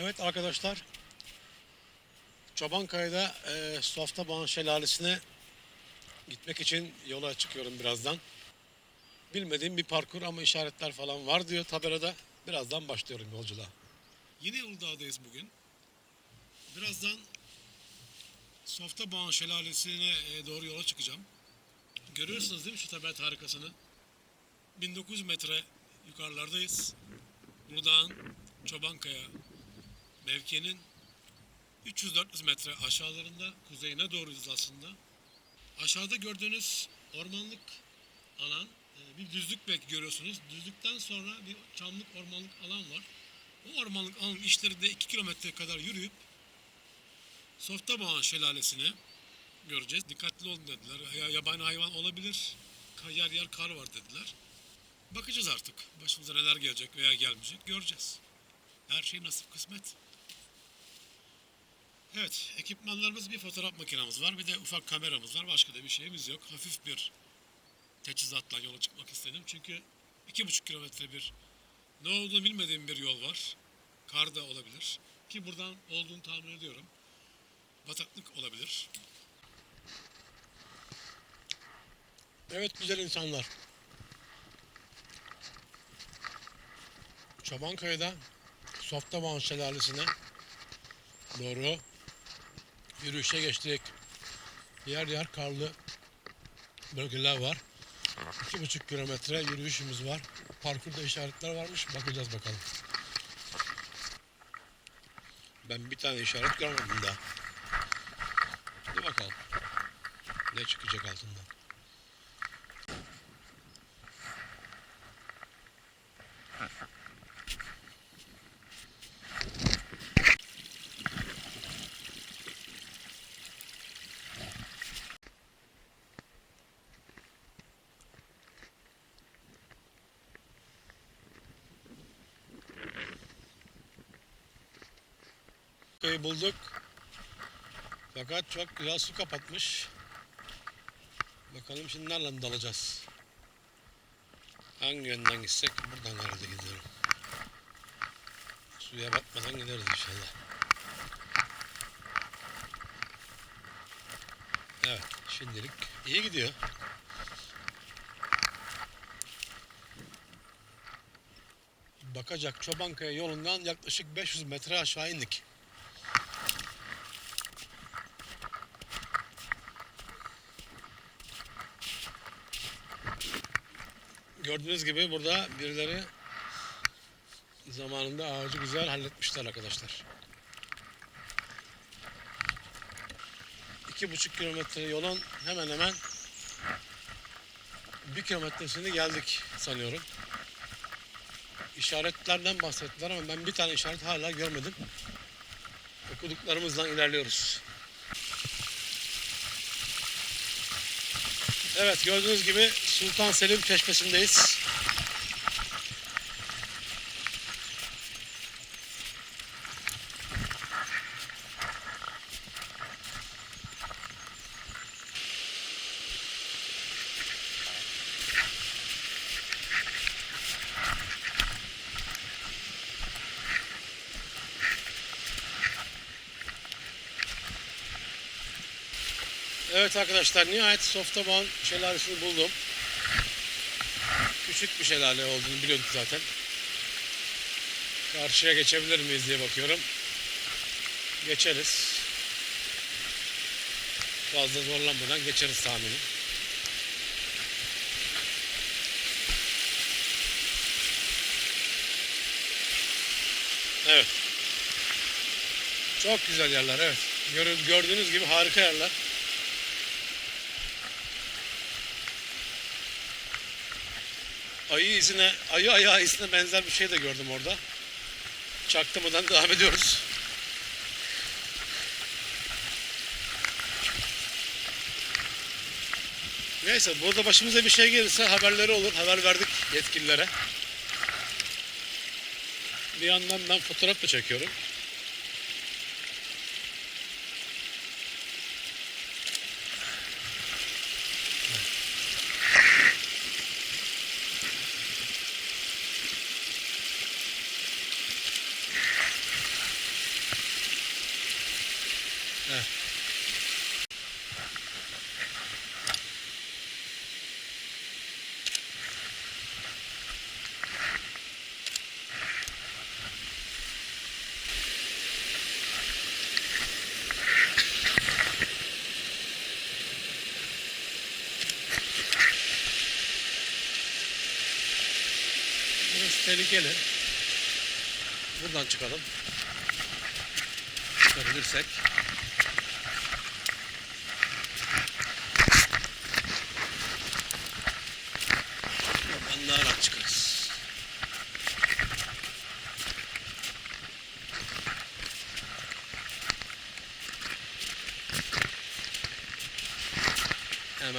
Evet arkadaşlar. Çobankaya'da e, Softaban Şelalesi'ne gitmek için yola çıkıyorum birazdan. Bilmediğim bir parkur ama işaretler falan var diyor tabelada. Birazdan başlıyorum yolculuğa. Yine Uludağ'dayız bugün. Birazdan Softaban Şelalesi'ne e, doğru yola çıkacağım. Görüyorsunuz değil mi şu tabiat harikasını? 1900 metre yukarılardayız. Uludağ'ın Çobankaya mevkinin 300-400 metre aşağılarında kuzeyine doğruyuz aslında. Aşağıda gördüğünüz ormanlık alan e, bir düzlük belki görüyorsunuz. Düzlükten sonra bir çamlık ormanlık alan var. O ormanlık alanın içlerinde 2 kilometre kadar yürüyüp Softabağ Şelalesi'ni göreceğiz. Dikkatli olun dediler. Ya, yabani hayvan olabilir. Yer yer kar var dediler. Bakacağız artık. Başımıza neler gelecek veya gelmeyecek göreceğiz. Her şey nasip kısmet. Evet, ekipmanlarımız bir fotoğraf makinamız var, bir de ufak kameramız var. Başka da bir şeyimiz yok. Hafif bir teçhizatla yola çıkmak istedim. Çünkü iki buçuk kilometre bir ne olduğunu bilmediğim bir yol var. Kar da olabilir. Ki buradan olduğunu tahmin ediyorum. Bataklık olabilir. Evet güzel insanlar. Çobankaya'da Softaban Şelalesi'ne doğru yürüyüşe geçtik. Yer yer karlı bölgeler var. İki buçuk kilometre yürüyüşümüz var. Parkurda işaretler varmış. Bakacağız bakalım. Ben bir tane işaret görmedim daha. Hadi bakalım. Ne çıkacak altından. Köyü bulduk. Fakat çok güzel su kapatmış. Bakalım şimdi nereden dalacağız? Hangi yönden gitsek buradan herhalde gidiyorum. Suya batmadan gideriz inşallah. Evet şimdilik iyi gidiyor. Bakacak Çobankaya yolundan yaklaşık 500 metre aşağı indik. Gördüğünüz gibi burada birileri zamanında ağacı güzel halletmişler arkadaşlar. İki buçuk kilometre yolun hemen hemen bir kilometresini geldik sanıyorum. İşaretlerden bahsettiler ama ben bir tane işaret hala görmedim. Okuduklarımızdan ilerliyoruz. Evet gördüğünüz gibi Sultan Selim Çeşmesi'ndeyiz. Evet arkadaşlar nihayet Softaban şelalesini buldum. Küçük bir şelale olduğunu biliyorduk zaten. Karşıya geçebilir miyiz diye bakıyorum. Geçeriz. Fazla zorlanmadan geçeriz tahminim. Evet. Çok güzel yerler evet. Gördüğünüz gibi harika yerler. Ayı izine, ayı ayağı izine benzer bir şey de gördüm orada. Çaktırmadan devam ediyoruz. Neyse burada başımıza bir şey gelirse haberleri olur. Haber verdik yetkililere. Bir yandan ben fotoğraf da çekiyorum. Evet. Burası tehlikeli. Buradan çıkalım. Çıkabilirsek.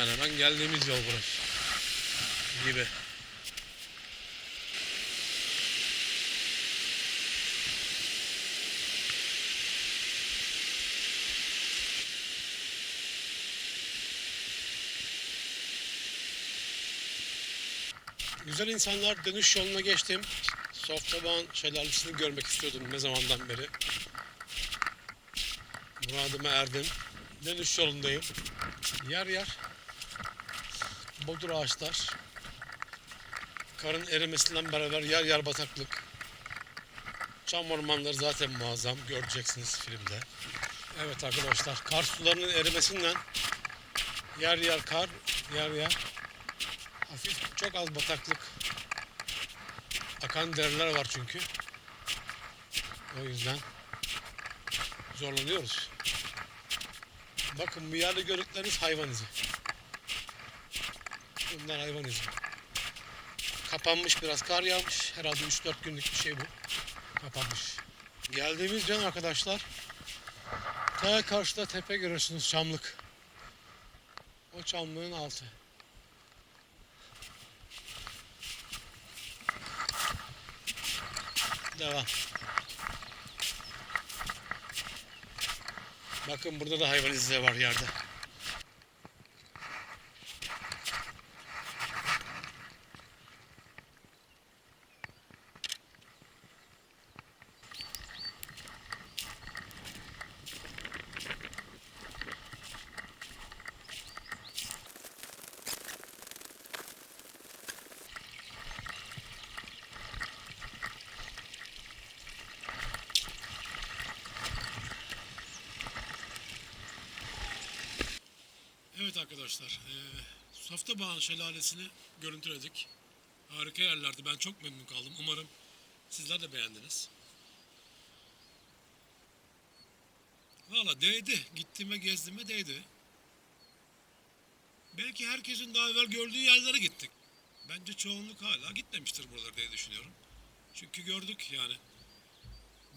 Hemen hemen geldiğimiz yol burası. Gibi. Güzel insanlar dönüş yoluna geçtim. Softaban şelalesini görmek istiyordum ne zamandan beri. Muradıma erdim. Dönüş yolundayım. Yer yer bodur ağaçlar. Karın erimesinden beraber yer yer bataklık. Çam ormanları zaten muazzam. Göreceksiniz filmde. Evet arkadaşlar kar sularının erimesinden yer yer kar, yer yer hafif çok az bataklık. Akan dereler var çünkü. O yüzden zorlanıyoruz. Bakın bu yerde gördükleriniz hayvan izi. Bunlar hayvan izi. Kapanmış biraz kar yağmış. Herhalde 3-4 günlük bir şey bu. Kapanmış. Geldiğimiz can arkadaşlar. Ta karşıda tepe görüyorsunuz çamlık. O çamlığın altı. Devam. Bakın burada da hayvan izleri var yerde. Evet arkadaşlar, e, Softabağ Şelalesi'ni görüntüledik. Harika yerlerdi. Ben çok memnun kaldım. Umarım sizler de beğendiniz. Valla değdi. Gittiğime gezdiğime değdi. Belki herkesin daha evvel gördüğü yerlere gittik. Bence çoğunluk hala gitmemiştir buralara diye düşünüyorum. Çünkü gördük yani.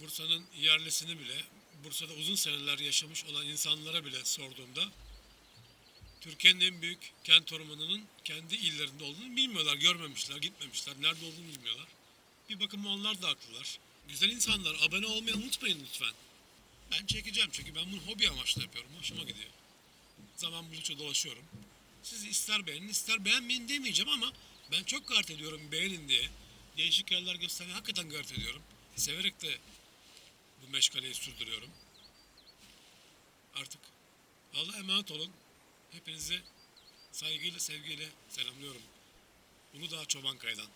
Bursa'nın yerlisini bile, Bursa'da uzun seneler yaşamış olan insanlara bile sorduğumda Türkiye'nin en büyük kent ormanının kendi illerinde olduğunu bilmiyorlar, görmemişler, gitmemişler, nerede olduğunu bilmiyorlar. Bir bakıma onlar da haklılar. Güzel insanlar, abone olmayı unutmayın lütfen. Ben çekeceğim çünkü ben bunu hobi amaçlı yapıyorum, hoşuma gidiyor. Zaman buldukça dolaşıyorum. Siz ister beğenin, ister beğenmeyin demeyeceğim ama ben çok gayret ediyorum beğenin diye. Değişik yerler göstermeye hakikaten gayret ediyorum. Severek de bu meşgaleyi sürdürüyorum. Artık Allah'a emanet olun. Hepinizi saygıyla, sevgiyle selamlıyorum. Uludağ Çobankaya'dan.